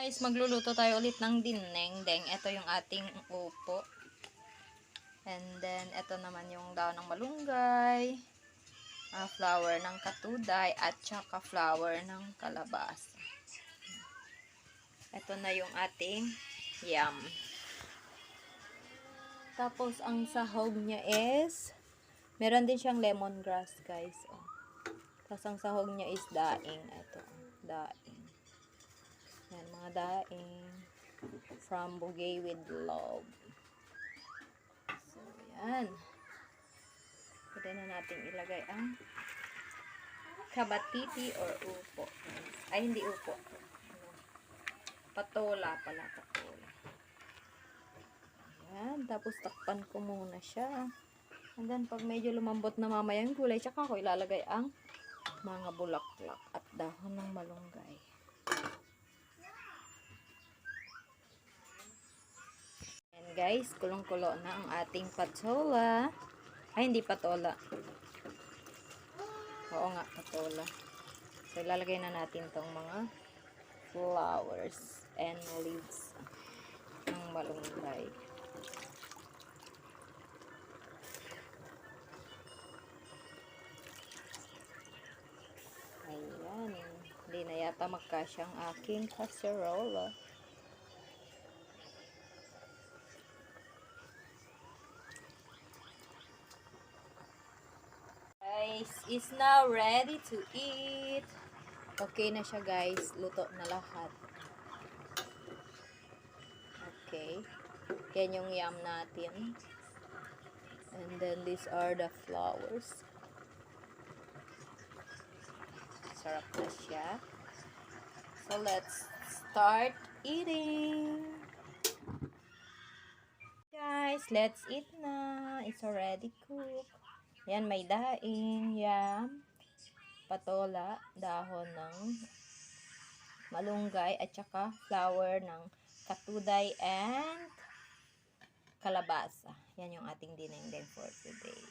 Guys, magluluto tayo ulit ng dinengdeng. Ito yung ating upo. And then, ito naman yung daon ng malunggay. ah, flower ng katuday at saka flower ng kalabasa. Ito na yung ating yam. Tapos, ang sahog niya is, meron din siyang lemongrass, guys. Oh. Tapos, ang sahog niya is daing. Ito, daing. Yan, mga daing. From Bugay with Love. So, yan. Pwede na natin ilagay ang kabatiti or upo. Ay, hindi upo. Patola pala, patola. Ayan, tapos takpan ko muna siya. And then, pag medyo lumambot na mamaya yung gulay, tsaka ko ilalagay ang mga bulaklak at dahon ng malunggay. Guys, kulong-kulo na ang ating patola. Ay, hindi patola. Oo nga, patola. So, ilalagay na natin tong mga flowers and leaves ng malunggay. Ayan. Hindi na yata magkasya ang aking casserole. Guys, is now ready to eat. Okay na siya guys. Luto na lahat. Okay. Yan yung yam natin. And then these are the flowers. Sarap na siya. So let's start eating. Guys, let's eat na. It's already cooked. Yan, may daing, yam, patola, dahon ng malunggay, at saka flower ng katuday and kalabasa. Yan yung ating dinengdeng for today.